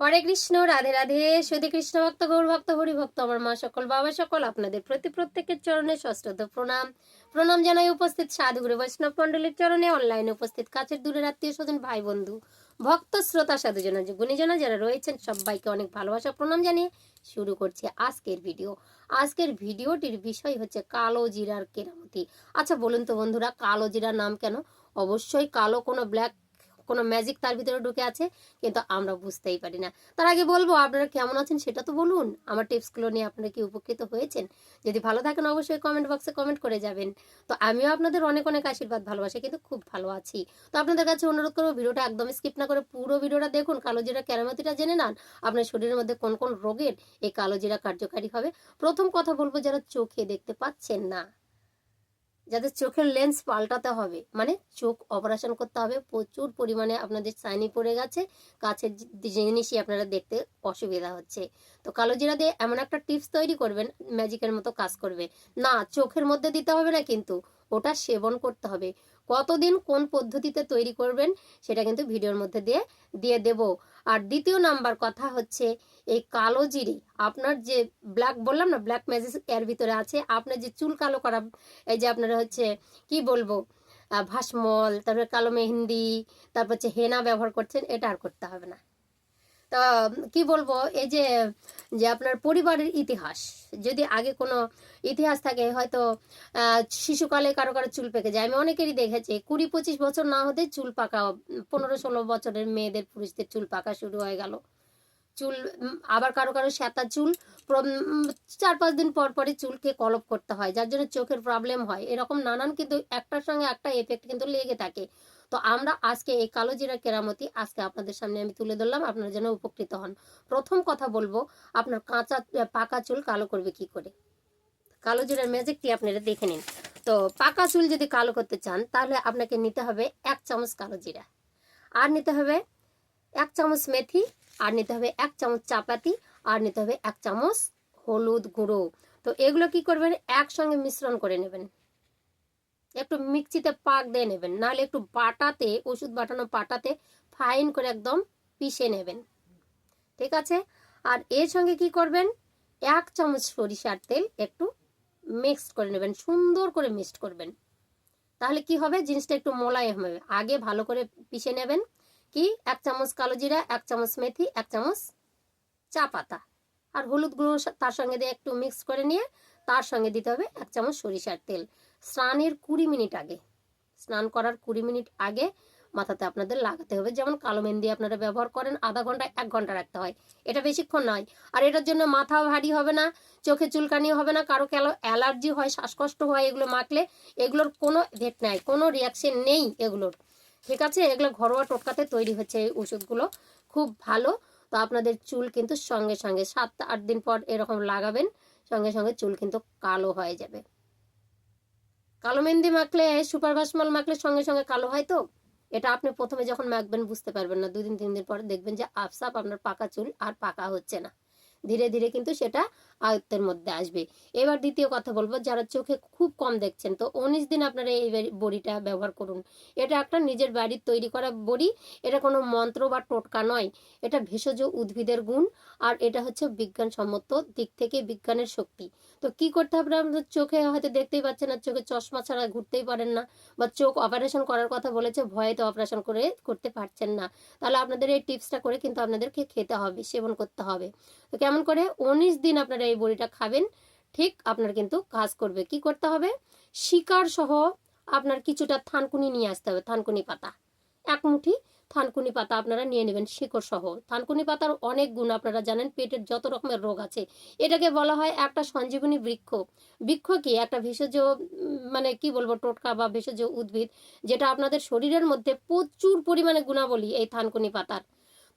হরে কৃষ্ণ, রাধে রাধে সুধী কৃষ্ণ ভক্ত, গৌর ভক্ত হরি ভক্ত আমার মা সকল, বাবা সকল, আপনাদের প্রতি প্রত্যেকের চরণে ষষ্ঠত প্রণাম। প্রণাম জানাই উপস্থিত সাধুগুরু বৈষ্ণব মন্ডলীর চরণে অনলাইনে উপস্থিত কাছের দূরের আত্মীয় স্বজন, ভাই, বন্ধু, ভক্ত, শ্রোতা, সাধুজনা গুণীজনা যারা রয়েছেন, সবাইকে অনেক ভালোবাসা, প্রণাম জানিয়ে শুরু করছি আজকের ভিডিও। আজকের ভিডিওটির বিষয় হচ্ছে কালো জিরার কেরামতি। আচ্ছা বলুন তো বন্ধুরা, কালো জিরার নাম কেন? অবশ্যই কালো কোনো ব্ল্যাক কোনো ম্যাজিক তার ভিতরে ঢুকে আছে, কিন্তু আমরা বুঝতেই পারি না। তার আগে বলব, আপনারা কেমন আছেন সেটা তো বলুন। আমার টিপসগুলো নিয়ে আপনারা কি উপকৃত হয়েছেন? যদি ভালো থাকেন, অবশ্যই কমেন্ট বক্সে কমেন্ট করে যাবেন। তো আমিও আপনাদের অনেক অনেক আশীর্বাদ, ভালোবাসি, কিন্তু খুব ভালো আছি। তো আপনাদের কাছে অনুরোধ করব, ভিডিওটা একদম স্কিপ না করে পুরো ভিডিওটা দেখুন। কালো জিরা কেরামতিটা জেনে নেন, আপনার শরীরের মধ্যে কোন কোন রোগের এই কালো জিরা কার্যকারী হবে। প্রথম কথা বলব, যারা চোখে দেখতে পাচ্ছেন না যাদের চোখের লেন্স পাল্টাতে হবে। মানে চোখ অপারেশন করতে হবে। প্রচুর পরিমাণে আপনাদের সাইনি পড়ে গেছে। কাছের জিনিসই আপনারা দেখতে অসুবিধা হচ্ছে। তো কালো জিরা দিয়ে এমন একটা টিপস তৈরি করবেন ম্যাজিকের মতো কাজ করবে। না, চোখের মধ্যে দিতে হবে না কিন্তু, ওটা সেবন করতে হবে। কতদিন কোন পদ্ধতিতে তৈরি করবেন সেটা কিন্তু ভিডিওর মধ্যে দিয়ে দিয়ে দেব। আর দ্বিতীয় নাম্বার কথা হচ্ছে, এই কালো জিরি, আপনার যে ব্ল্যাক বললাম না ব্ল্যাক ম্যাজিক এর ভিতরে আছে আপনার যে চুল কালো করা, এই যে আপনার হচ্ছে, কি বলব ভাসমল, তারপরে কালো মেহেন্দি, তারপর হচ্ছে হেনা ব্যবহার করছেন, এটা আর করতে হবে না। তা, কি বলব, এই যে যে আপনার পরিবারের ইতিহাস, যদি আগে কোনো ইতিহাস থাকে, হয়তো শিশুকালে কারও কারও চুল পেকে যায়। আমি অনেকেরই দেখেছি, কুড়ি পঁচিশ বছর না হতে চুল পাকা, পনেরো ষোলো বছরের মেয়েদের, পুরুষদের চুল পাকা শুরু হয়ে গেল। চুল আবার কারও কারও শ্যাতা চুল চার পাঁচ দিন পর পরে চুলকে কলপ করতে হয়, যার জন্য চোখের প্রবলেম হয়। এরকম নানান কিন্তু একটার সঙ্গে একটা এফেক্ট কিন্তু লেগে থাকে। তো আমরা আজকে এই কালো জিরা কেরামতি আজকে আপনাদের সামনে আমি তুলে ধরলাম, আপনারা যেন উপকৃত হন। প্রথম কথা বলব, আপনার কাঁচা পাকা চুল কালো করবে কি করে? কালো জিরার ম্যাজিকটি আপনারা দেখে নিন। তো পাকা চুল যদি কালো করতে চান, তাহলে আপনাকে নিতে হবে এক চামচ কালো জিরা। আর নিতে হবে এক চামচ মেথি, আর নিতে হবে এক চামচ চাপাতি, আর নিতে হবে এক চামচ হলুদ গুঁড়ো। তো এগুলো কি করবেন? একসঙ্গে মিশ্রণ করে নেবেন। একটু মিক্সিতে পাক দিয়ে নেবেন। নাহলে একটু বাটাতে, ওষুধ বাটানো পাটাতে ফাইন করে একদম পিষে নেবেন। ঠিক আছে? আর এর সঙ্গে কি করবেন? এক চামচ সরিষার তেল একটু মিক্সড করে নেবেন, সুন্দর করে মিক্সড করবেন। তাহলে কি হবে? জিনিসটা একটু মোলায়েম হবে। আগে ভালো করে পিষে নেবেন। কি? এক চামচ কালো জিরা, এক চামচ মেথি, এক চামচ চা পাতা। আর হলুদ গুঁড়ো তার সঙ্গে দিয়ে একটু মিক্স করে নিয়ে তার সঙ্গে দিতে হবে এক চামচ সরিষার তেল। স্নানের কুড়ি মিনিট আগে। স্নান করার কুড়ি মিনিট আগে মাথাতে আপনাদের লাগাতে হবে। যেমন কালো মেহেন্দি আপনারা ব্যবহার করেন, আধা ঘণ্টা এক ঘণ্টা রাখতে হয়। এটা বেশিক্ষণ নয়। আর এটার জন্য মাথাও ভারী হবে না, চোখে চুলকানিও হবে না, কারও কালো অ্যালার্জি হয়, শ্বাসকষ্ট হয় এগুলো মাখলে এগুলোর কোনো ভেট নাই, কোনো রিয়াকশন নেই এগুলোর। ঠিক আছে? এগুলো ঘরোয়া টোটকাতে তৈরি হচ্ছে এই ওষুধগুলো। খুব ভালো। তো আপনাদের চুল কিন্তু সঙ্গে সঙ্গে সাত আট দিন পর এরকম লাগাবেন, সঙ্গে সঙ্গে চুল কিন্তু কালো হয়ে যাবে। কালো মেহেন্দি মাখলে সুপার ভাসমাল মাখলে সঙ্গে সঙ্গে কালো হয় তো? এটা আপনি প্রথমে যখন মাখবেন বুঝতে পারবেন না। দুদিন, তিন দিন পরে দেখবেন যে, আফসাপ আপনার পাকা চুল আর পাকা হচ্ছে না। ধীরে ধীরে কিন্তু সেটা আয়ত্তের মধ্যে আসবে। এবার দ্বিতীয় কথা বলব, যারা চোখে খুব কম দেখছেন, তো উনিশ দিন আপনারা এই বড়িটা ব্যবহার করুন। এটা একটা নিজের বাড়ির তৈরি করা বড়ি, এটা কোনো মন্ত্র বা টোটকা নয়। এটা ভেষজ উদ্ভিদের গুণ, আর এটা হচ্ছে বিজ্ঞানসম্মত দিক থেকে বিজ্ঞানের শক্তি। তো কি করতে হবে আপনাদের চোখে? হয়তো দেখতেই পাচ্ছেন না, চোখে চশমা ছাড়া ঘুরতেই পারেন না, বা চোখ অপারেশন করার কথা বলেছে, ভয়ে তো অপারেশন করে, করতে পারছেন না। তাহলে আপনাদের এই টিপসটা করে কিন্তু আপনাদেরকে খেতে হবে, সেবন করতে হবে। তো কেমন করে? উনিশ দিন আপনারা এই বড়িটা খাবেন, ঠিক আপনার কিন্তু কাজ করবে। কি করতে হবে? শিকার সহ আপনার কিছুটা থানকুনি নিয়ে আসতে হবে, থানকুনি পাতা। এক মুঠি থানকুনি পাতা আপনারা নিয়ে নেবেন শিকড় সহ। থানকুনি পাতার অনেক গুণ আপনারা জানেন, পেটের যত রকমের রোগ আছে। এটাকে বলা হয় একটা সঞ্জীবনী বৃক্ষ। বৃক্ষ কি? একটা ভেষজ মানে কি বলব, টোটকা বা ভেষজ উদ্ভিদ, যেটা আপনাদের শরীরের মধ্যে প্রচুর পরিমাণে গুণাবলী এই থানকুনি পাতার।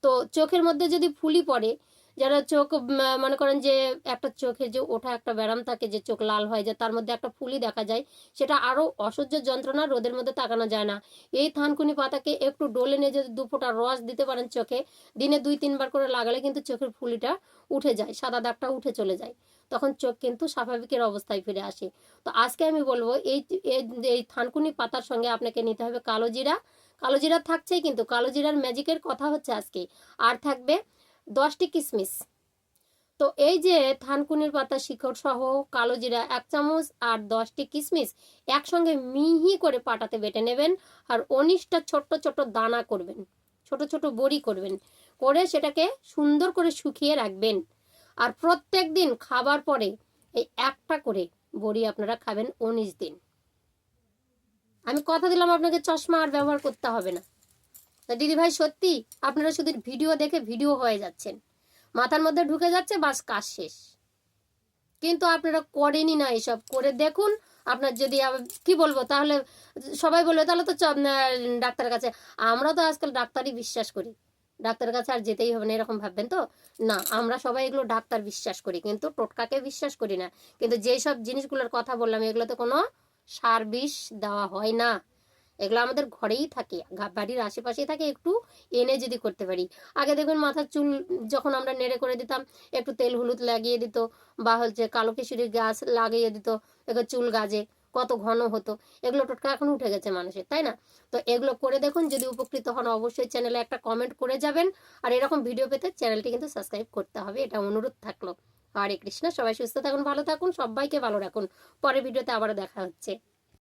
তো চোখের মধ্যে যদি ফুলি পড়ে যারা চোখ মনে করেন যে একটা চোখে যে ওঠা একটা ব্যায়াম থাকে, যে চোখ লাল হয়ে যায় তার মধ্যে একটা ফুলি দেখা যায়, সেটা আরও অসহ্য যন্ত্রণা রোদের মধ্যে তাকানো যায় না। এই থানকুনি পাতাকে একটু ডলে নিয়ে যদি দু ফোঁটা রস দিতে পারেন চোখে, দিনে দুই, তিনবার করে লাগালে কিন্তু চোখের ফুলিটা উঠে যায়, সাদা দাগটা উঠে চলে যায়। তখন চোখ কিন্তু স্বাভাবিকের অবস্থায় ফিরে আসে। তো আজকে আমি বলব, এই- এই থানকুনি পাতার সঙ্গে আপনাকে নিতে হবে কালো জিরা। কালো জিরা থাকছেই কিন্তু, কালো জিরার ম্যাজিকের কথা হচ্ছে আজকে। আর থাকবে দশটি কিশমিশ তো এই যে থানকুনির পাতা, শিকড় সহ কালো জিরা এক চামচ আর দশটি কিশমিশ একসঙ্গে মিহি করে পাটাতে বেটে নেবেন আর উনিশটা ছোট্ট ছোট্ট দানা করবেন, ছোট ছোট বড়ি করবেন, করে সেটাকে সুন্দর করে শুকিয়ে রাখবেন। আর প্রত্যেক দিন খাবার পরে এই একটা করে বড়ি আপনারা খাবেন উনিশ দিন। আমি কথা দিলাম আপনাকে চশমা আর ব্যবহার করতে হবে না। দিদি ভাই, সত্যি আপনারা শুধু ভিডিও দেখে ভিডিও হয়ে যাচ্ছেন। মাথার মধ্যে ঢুকে যাচ্ছে, বাস কাজ শেষ। কিন্তু আপনারা করেনি না এসব। করে দেখুন, আপনার যদি কি বলব, তাহলে সবাই বলবে, তাহলে তো ডাক্তারের কাছে। আমরা তো আজকাল ডাক্তারই বিশ্বাস করি। ডাক্তারের কাছে আর যেতেই হবে না, এরকম ভাববেন তো? না, আমরা সবাই এগুলো ডাক্তার বিশ্বাস করি, কিন্তু টোটকাকে বিশ্বাস করি না। কিন্তু যেই সব জিনিসগুলোর কথা বললাম, এগুলোতে কোনো সার বিষ দেওয়া হয় না। এগুলো আমাদের ঘরেই থাকে বাড়ির আশেপাশেই থাকে, একটু এনে যদি করতে পারি। আগে দেখবেন মাথার চুল যখন আমরা নেড়ে করে দিতাম, একটু তেল হলুদ লাগিয়ে দিত বা হচ্ছে কালো কিশোরীর গাছ লাগিয়ে দিত এগুলো চুল গাজে, কত ঘন হতো, এগুলো টোটকা এখন উঠে গেছে মানুষের, তাই না? তো এগুলো করে দেখুন, যদি উপকৃত হন অবশ্যই চ্যানেলে একটা কমেন্ট করে যাবেন, আর এরকম ভিডিও পেতে চ্যানেলটি কিন্তু সাবস্ক্রাইব করতে হবে, এটা অনুরোধ থাকল। হরে কৃষ্ণ, সবাই সুস্থ থাকুন, ভালো থাকুন, সবাইকে ভালো রাখুন। পরের ভিডিওতে আবারও দেখা হচ্ছে।